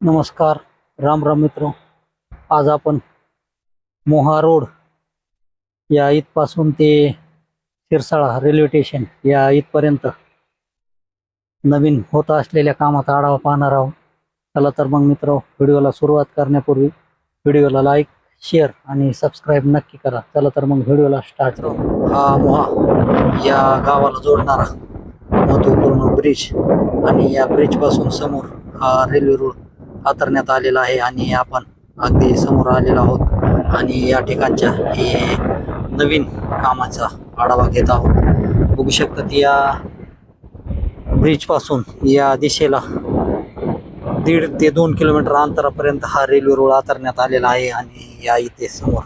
नमस्कार राम राम मित्र. आज आपण मोहा रोड या इथपासून ते शिरसाळा रेल्वे स्टेशन या इथपर्यंत नवीन होत असलेल्या कामाचा आढावा पाहणार आहोत. चला तर मग मित्र व्हिडिओला सुरुवात करण्यापूर्वी व्हिडिओला लाईक शेअर आणि सबस्क्राईब नक्की करा. चला तर मग व्हिडिओला स्टार्ट हा मोहा या गावाला जोडणारा महत्त्वपूर्ण ब्रिज आणि या ब्रिजपासून समोर हा रेल्वे रोड आतरण्यात आलेला आहे आणि आपण अगदी समोर आलेलो आहोत. आणि या ठिकाणच्या हे नवीन कामाचा आढावा घेत आहोत. बघू शकतात या ब्रिजपासून या दिशेला दीड ते दोन किलोमीटर अंतरापर्यंत हा रेल्वे रोड आतरण्यात आलेला आहे आणि या इथे समोर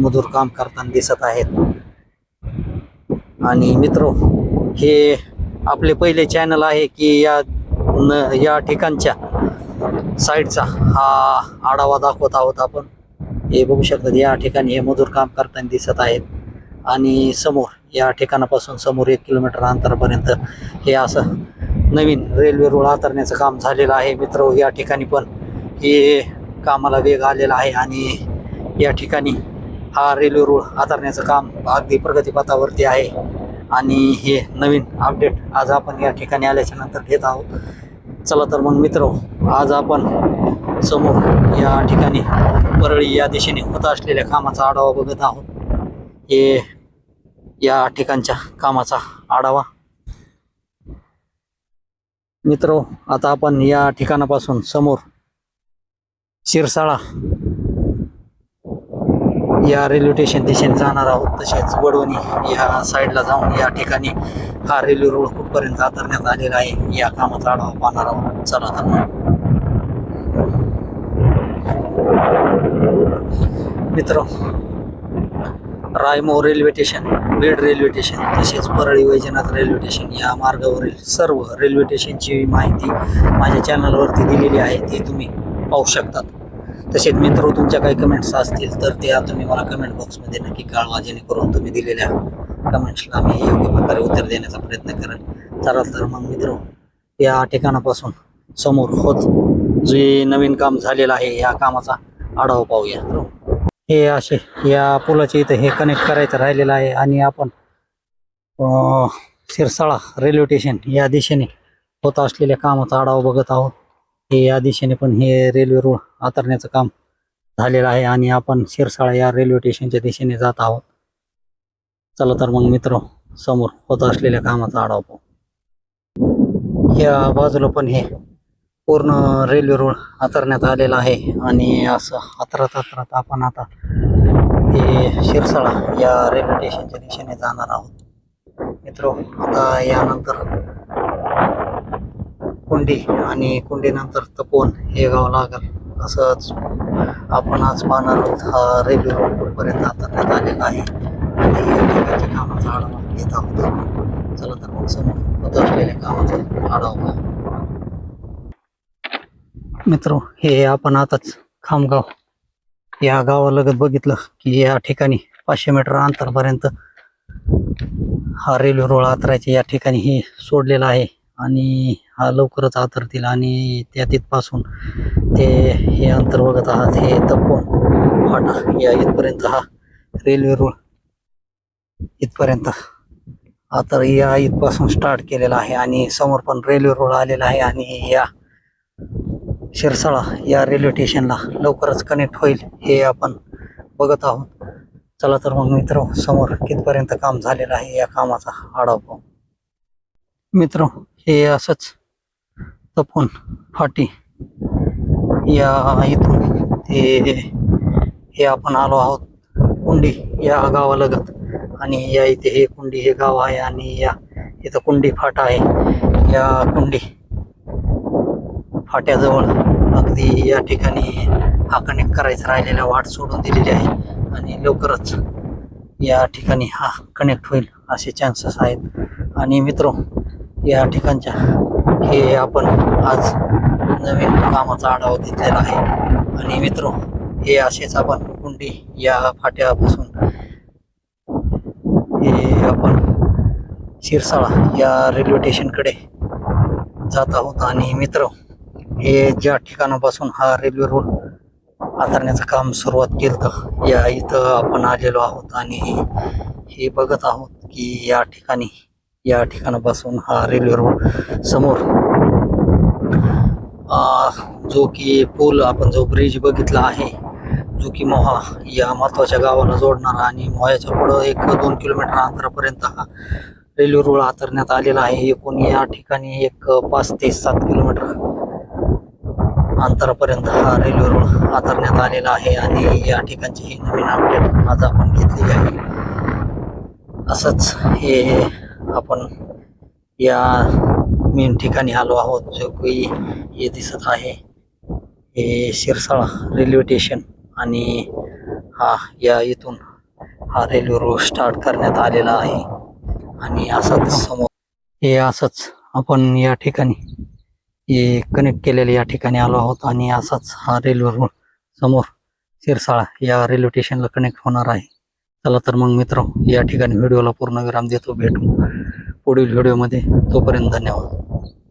मजूर काम करताना दिसत आहेत. आणि मित्र हे आपले पहिले चॅनल आहे की या न या ठिकाणच्या साईडचा हा आढावा दाखवत आहोत आपण. हे बघू शकतात या ठिकाणी हे मजूर काम करताना दिसत आहेत. आणि समोर या ठिकाणापासून समोर एक किलोमीटर अंतरापर्यंत हे असं नवीन रेल्वे रुळ हातरण्याचं काम झालेलं आहे. मित्र या ठिकाणी पण हे कामाला वेग आलेला आहे आणि या ठिकाणी हा रेल्वे रुळ हातरण्याचं काम अगदी प्रगतीपथावरती आहे. आणि हे नवीन अपडेट आज आपण या ठिकाणी आल्याच्यानंतर घेत आहोत. चला तर मग मित्र आज आपण समोर या ठिकाणी परळी या दिशेने होत असलेल्या कामाचा आढावा बघत आहोत. हे या ठिकाणच्या कामाचा आढावा. मित्र आता आपण या ठिकाणापासून समोर शिरसाळा या रेल्वे स्टेशन दिशेने जाणार आहोत. तसेच वडवणी या साईडला जाऊन या ठिकाणी हा रेल्वे रोड कुठपर्यंत आतरण्यात आलेला आहे या कामाचा आढावा पाहणार आहोत. चला तर मग. मित्र रायमो railway station Beed railway station तसेच परळी वैजनाथ रेल्वे स्टेशन या मार्गावरील सर्व रेल्वे स्टेशनची माहिती माझ्या चॅनलवरती दिलेली आहे ती तुम्ही पाहू शकतात. तसेच मित्र तुमच्या काही कमेंट्स असतील तर त्या तुम्ही मला कमेंट बॉक्समध्ये नक्की कळवा जेणेकरून तुम्ही दिलेल्या कमेंट्सला मी योग्य प्रकारे उत्तर देण्याचा प्रयत्न करेन. चला तर मग मित्र या ठिकाणापासून समोर होत जे नवीन काम झालेलं आहे या कामाचा आढावा पाहूया. हे असे या पुलाचे इथं हे कनेक्ट करायचं राहिलेलं आहे आणि आपण सिरसाळा शिरसाळा रेल्वे स्टेशन या दिशेने होत असलेल्या कामाचा आढावा बघत आहोत. हे या दिशेने पण हे रेल्वे रोड आतरण्याचं काम झालेलं आहे आणि आपण शिरसाळा या रेल्वे स्टेशनच्या दिशेने जात आहोत. चला तर मग मित्र समोर होत असलेल्या कामाचा आढावा पाहू. या बाजूला पण हे पूर्ण रेल्वे रोड हातरण्यात आलेला आहे आणि असं आतरत आतरत आपण आता हे शिरसाळा या रेल्वे स्टेशनच्या दिशेने जाणार आहोत. मित्र आता यानंतर कुंडी आणि कुंडीनंतर तपोन हे गाव लागल. असंच आपण आज पाहणार आहोत. हा रेल्वे रोडपर्यंत कुठपर्यंत हाताळण्यात आलेला आहे आणि या ठिकाणच्या कामाचा आढावा घेत आहोत चला तर मग समोर होत असलेल्या कामाचा आढावा मित्र हे आपण आताच खामगाव या गावालगत बघितलं की या ठिकाणी पाचशे मीटर अंतरपर्यंत हा रेल्वे रोड आतरायचे या ठिकाणी हे सोडलेला आहे. आणि हा लवकरच आतरतील आणि त्या तिथपासून ते हे अंतर बघत आहात हे तपोन फाटा. या इथपर्यंत हा रेल्वे रोड इथपर्यंत आता या इथपासून स्टार्ट केलेला आहे आणि समोर पण रेल्वे रोड आलेला आहे आणि या शिरसाळा या रेल्वे स्टेशनला लवकरच कनेक्ट होईल हे आपण बघत आहोत. चला तर मग मित्र समोर कितपर्यंत काम झालेलं आहे या कामाचा आढावा पाहू. मित्र हे असंच तपून फाटी या इथून ते हे आपण आलो आहोत कुंडी या गावालगत. आणि या इथे हे कुंडी हे गाव आहे आणि या इथं कुंडी फाटा आहे. या कुंडी फाट्याजवळ अगदी या ठिकाणी हा कनेक्ट करायचा राहिलेला वाट सोडून दिलेली आहे. आणि लवकरच या ठिकाणी हा कनेक्ट होईल असे चान्सेस आहेत. आणि मित्र या ठिकाणच्या. हे आपण आज नवीन कामाचा आढावा घेतलेला आहे. आणि मित्र हे असेच आपण कुंडी या फाट्यापासून हे आपण शिरसाळा या रेल्वे स्टेशनकडे जात आहोत. आणि मित्र हे ज्या ठिकाणापासून हा रेल्वे रोड आतरण्याचं काम सुरुवात केलं या इथं आपण आलेलो आहोत. आणि हे बघत आहोत की या ठिकाणी या ठिकाणापासून हा रेल्वे रोड समोर आ, जो की पूल आपण जो ब्रिज बघितला आहे जो की मोहा या महत्त्वाच्या गावाला जोडणारा आणि मोह्याच्या पुढं एक दोन किलोमीटर अंतरापर्यंत हा रेल्वे रोड आतरण्यात आलेला आहे. एकूण या ठिकाणी एक पाच ते सात किलोमीटर अंतरापर्यंत हा रेल्वे रोड आतरण्यात आलेला आहे आणि या ठिकाणची ही नवीन अपडेट आज आपण घेतलेली आहे. असंच हे आपण या मेन ठिकाणी आलो आहोत जो की हे दिसत आहे. हे शिरसाळा रेल्वे स्टेशन आणि हा या इथून हा रेल्वे रोड स्टार्ट करण्यात आलेला आहे. आणि असंच समोर हे असंच आपण या ठिकाणी हे कनेक्ट केलेले या ठिकाणी आलो आहोत आणि असाच हा रेल्वे रोड समोर शिरसाळा या रेल्वे स्टेशनला कनेक्ट होणार आहे. चला तर मग मित्र या ठिकाणी व्हिडिओला पूर्ण विराम देतो. भेटू पुढील व्हिडिओमध्ये. तोपर्यंत धन्यवाद.